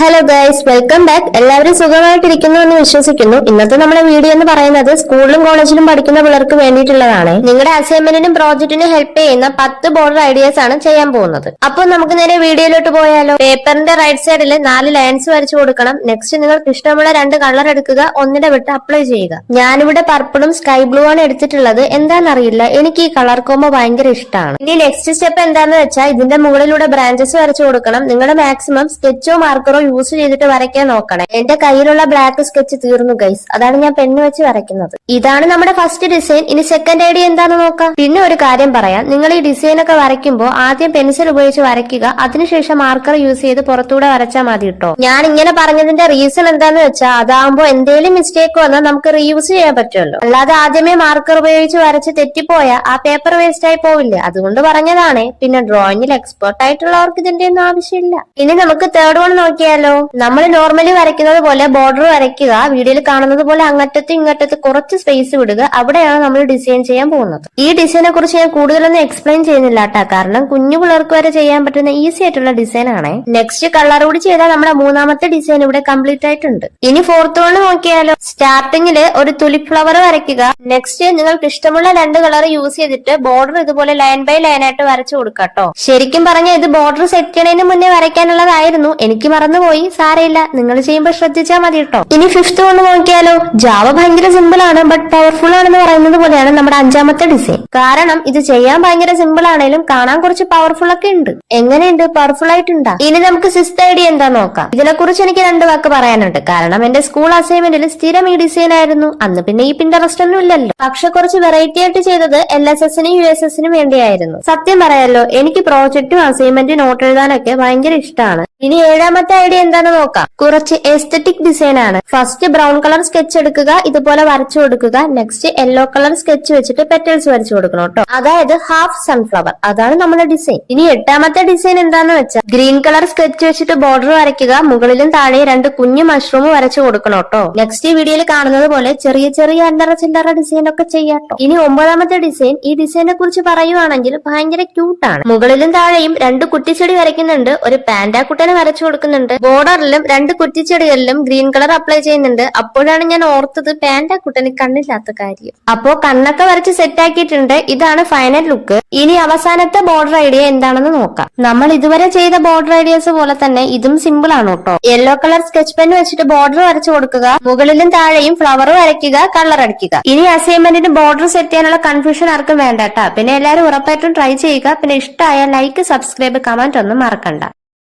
Hello guys welcome back എല്ലാവരും സുഖമായിട്ടിരിക്കുന്നു എന്ന് വിശ്വസിക്കുന്നു. ഇന്നത്തെ നമ്മുടെ വീഡിയോ എന്ന് പറയുന്നത് സ്കൂളിലും കോളേജിലും പഠിക്കുന്ന പിള്ളേർക്ക് വേണ്ടിയിട്ടുള്ളതാണ്. നിങ്ങളുടെ അസൈൻമെന്റിനും പ്രോജക്റ്റിനും ഹെൽപ്പ് ചെയ്യുന്ന പത്ത് ബോർഡർ ഐഡിയാസ് ആണ് ചെയ്യാൻ പോകുന്നത്. അപ്പോൾ നമുക്ക് നേരെ വീഡിയോയിലോട്ട് പോയാലോ. പേപ്പറിന്റെ റൈറ്റ് സൈഡിൽ നാല് ലൈൻസ് വരച്ചു കൊടുക്കണം. നെക്സ്റ്റ് നിങ്ങൾക്ക് ഇഷ്ടമുള്ള രണ്ട് കളർ എടുക്കുക. ഒന്നിടെ വിട്ട് അപ്ലൈ ചെയ്യുക. ഞാനിവിടെ പർപ്പിളും സ്കൈ ബ്ലൂ ആണ് എടുത്തിട്ടുള്ളത്. എന്താണെന്നറിയില്ല. എനിക്ക് ഈ കളർ കോമ്പോ ഭയങ്കര ഇഷ്ടമാണ്. ഇനി നെക്സ്റ്റ് സ്റ്റെപ്പ് എന്താണെന്ന് വെച്ചാൽ ഇതിന്റെ മുകളിലൂടെ ബ്രാഞ്ചസ് വരച്ചു കൊടുക്കണം. നിങ്ങളുടെ മാക്സിമം സ്കെച്ചോ മാർക്കറോ യൂസ് ചെയ്തിട്ട് വരയ്ക്കാൻ നോക്കണേ. എന്റെ കയ്യിലുള്ള ബ്ലാക്ക് സ്കെച്ച് തീർന്നു ഗൈസ് അതാണ് ഞാൻ പെണ്ണ് വെച്ച് വരയ്ക്കുന്നത്. ഇതാണ് നമ്മുടെ ഫസ്റ്റ് ഡിസൈൻ ഇനി സെക്കൻഡ് ഐഡിയ എന്താണെന്ന് നോക്കാം. പിന്നെ ഒരു കാര്യം പറയാം. നിങ്ങൾ ഈ ഡിസൈൻ ഒക്കെ വരയ്ക്കുമ്പോൾ ആദ്യം പെൻസിൽ ഉപയോഗിച്ച് വരയ്ക്കുക. അതിനുശേഷം മാർക്കർ യൂസ് ചെയ്ത് പുറത്തൂടെ വരച്ചാൽ മതി കേട്ടോ ഞാൻ ഇങ്ങനെ പറഞ്ഞതിന്റെ റീസൺ എന്താന്ന് വെച്ചാൽ അതാകുമ്പോൾ എന്തെങ്കിലും മിസ്റ്റേക്ക് വന്നാൽ നമുക്ക് റീയൂസ് ചെയ്യാൻ പറ്റുമല്ലോ അല്ലാതെ ആദ്യമേ മാർക്കർ ഉപയോഗിച്ച് വരച്ച് തെറ്റിപ്പോയാൽ ആ പേപ്പർ വേസ്റ്റ് ആയി പോവില്ലേ? അതുകൊണ്ട് പറഞ്ഞതാണ്. പിന്നെ ഡ്രോയിങ്ങിൽ എക്സ്പേർട്ട് ആയിട്ടുള്ളവർക്ക് ഇതിന്റെ ഒന്നും ആവശ്യമില്ല. ഇനി നമുക്ക് തേർഡ് വൺ നോക്കിയാലോ നമ്മൾ നോർമലി വരയ്ക്കുന്നത് പോലെ ബോർഡർ വരയ്ക്കുക വീഡിയോയിൽ കാണുന്നത് പോലെ അങ്ങറ്റത്ത് ഇങ്ങറ്റത്ത് കുറച്ച് സ്പേസ് വിടുക അവിടെയാണ് നമ്മൾ ഡിസൈൻ ചെയ്യാൻ പോകുന്നത്. ഈ ഡിസൈനെ കുറിച്ച് ഞാൻ കൂടുതലൊന്നും എക്സ്പ്ലെയിൻ ചെയ്യുന്നില്ല കേട്ടാ കാരണം കുഞ്ഞു പിള്ളേർക്ക് വരെ ചെയ്യാൻ പറ്റുന്ന ഈസി ആയിട്ടുള്ള ഡിസൈൻ ആണ്. നെക്സ്റ്റ് കളർ കൂടി ചെയ്താൽ നമ്മുടെ മൂന്നാമത്തെ ഡിസൈൻ ഇവിടെ കംപ്ലീറ്റ് ആയിട്ടുണ്ട്. ഇനി ഫോർത്ത് വൺ നോക്കിയാലോ. സ്റ്റാർട്ടിങ്ങിൽ ഒരു തുലിപ് ഫ്ലവർ വരയ്ക്കുക. നെക്സ്റ്റ് നിങ്ങൾക്ക് ഇഷ്ടമുള്ള രണ്ട് കളർ യൂസ് ചെയ്തിട്ട് ബോർഡർ ഇതുപോലെ ലൈൻ ബൈ ലൈൻ ആയിട്ട് വരച്ചു കൊടുക്കാട്ടോ. ശരിക്കും പറഞ്ഞ ഇത് ബോർഡർ സെറ്റ് ചെയ്യണതിന് മുന്നേ വരയ്ക്കാനുള്ളതായിരുന്നു. എനിക്ക് മറന്നുപോയി സാരയില്ല നിങ്ങൾ ചെയ്യുമ്പോൾ ശ്രദ്ധിച്ചാൽ മതി കേട്ടോ ഇനി ഫിഫ്ത് വന്ന് നോക്കിയാലോ. ജാവ ഭയങ്കര സിമ്പിൾ ആണ് ബട്ട് പവർഫുൾ ആണെന്ന് പറയുന്നത് പോലെയാണ് നമ്മുടെ അഞ്ചാമത്തെ ഡിസൈൻ കാരണം ഇത് ചെയ്യാൻ ഭയങ്കര സിമ്പിൾ ആണെങ്കിലും കാണാൻ കുറച്ച് പവർഫുൾ ഒക്കെ ഉണ്ട്. എങ്ങനെയുണ്ട്? പവർഫുൾ ആയിട്ടുണ്ടാ? ഇനി നമുക്ക് സിക്സ്ത് ഐഡിയ എന്താ നോക്കാം. ഇതിനെക്കുറിച്ച് എനിക്ക് രണ്ട് വാക്ക് പറയാനുണ്ട്. കാരണം എന്റെ സ്കൂൾ അസൈൻമെന്റിൽ സ്ഥിരം ഈ ഡിസൈൻ ആയിരുന്നു. അന്ന് പിന്നെ ഈ പിന്ററസ്റ്റ് ഒന്നും ഇല്ലല്ലോ. പക്ഷെ കുറച്ച് വെറൈറ്റി ആയിട്ട് ചെയ്തത് എൽ എസ് എസിനും യു എസ് എസിനും വേണ്ടിയായിരുന്നു. സത്യം പറയാലോ എനിക്ക് പ്രോജക്റ്റും അസൈൻമെന്റും നോട്ട് എഴുതാനൊക്കെ ഭയങ്കര ഇഷ്ടമാണ് ഇനി ഏഴാമത്തെ ഐഡിയ എന്താണെന്ന് നോക്കാം. കുറച്ച് എസ്തറ്റിക് ഡിസൈൻ ആണ്. ഫസ്റ്റ് ബ്രൗൺ കളർ സ്കെച്ച് എടുക്കുക ഇതുപോലെ വരച്ചു കൊടുക്കുക. നെക്സ്റ്റ് യെല്ലോ കളർ സ്കെച്ച് വെച്ചിട്ട് പെറ്റൽസ് വരച്ചു കൊടുക്കണം കേട്ടോ അതായത് ഹാഫ് സൺഫ്ലവർ അതാണ് നമ്മുടെ ഡിസൈൻ ഇനി എട്ടാമത്തെ ഡിസൈൻ എന്താന്ന് വെച്ചാൽ ഗ്രീൻ കളർ സ്കെച്ച് വെച്ചിട്ട് ബോർഡർ വരയ്ക്കുക. മുകളിലും താഴെ രണ്ട് കുഞ്ഞു മഷ്റൂം വരച്ചു കൊടുക്കണം കേട്ടോ നെക്സ്റ്റ് വീഡിയോയിൽ കാണുന്നത് പോലെ ചെറിയ ചെറിയ അല്ലറ ചില്ലറ ഡിസൈൻ ഒക്കെ ചെയ്യാട്ടോ ഇനി ഒമ്പതാമത്തെ ഡിസൈൻ ഈ ഡിസൈനെ കുറിച്ച് പറയുവാണെങ്കിൽ ഭയങ്കര ക്യൂട്ടാണ് മുകളിലും താഴെയും രണ്ട് കുട്ടിച്ചെടി വരയ്ക്കുന്നുണ്ട്. ഒരു പാൻഡാ പാൻഡാക്കുട്ടനെ വരച്ചു കൊടുക്കുന്നുണ്ട്. ബോർഡറിലും രണ്ട് കുറ്റിച്ചെടികളിലും ഗ്രീൻ കളർ അപ്ലൈ ചെയ്യുന്നുണ്ട്. അപ്പോഴാണ് ഞാൻ ഓർത്തത് പാൻഡാക്കുട്ടന് കണ്ണില്ലാത്ത കാര്യം. അപ്പോ കണ്ണൊക്കെ വരച്ച് സെറ്റ് ആക്കിയിട്ടുണ്ട്. ഇതാണ് ഫൈനൽ ലുക്ക് ഇനി അവസാനത്തെ ബോർഡർ ഐഡിയ എന്താണെന്ന് നോക്കാം. നമ്മൾ ഇതുവരെ ചെയ്ത ബോർഡർ ഐഡിയാസ് പോലെ തന്നെ ഇതും സിമ്പിൾ ആണ് കേട്ടോ. യെല്ലോ കളർ സ്കെച്ച് പെൻ വെച്ചിട്ട് ബോർഡർ വരച്ചു കൊടുക്കുക. മുകളിലും താഴെയും ഫ്ലവർ വരയ്ക്കുക കളർ അടിക്കുക. ഇനി അസൈൻമെന്റിന് ബോർഡർ സെറ്റ് ചെയ്യാനുള്ള കൺഫ്യൂഷൻ ആർക്കും വേണ്ട പിന്നെ എല്ലാവരും ഉറപ്പായിട്ടും ട്രൈ ചെയ്യുക. പിന്നെ ഇഷ്ടമായ ലൈക്ക് സബ്സ്ക്രൈബ് കമന്റ് ഒന്നും മറക്കണ്ട.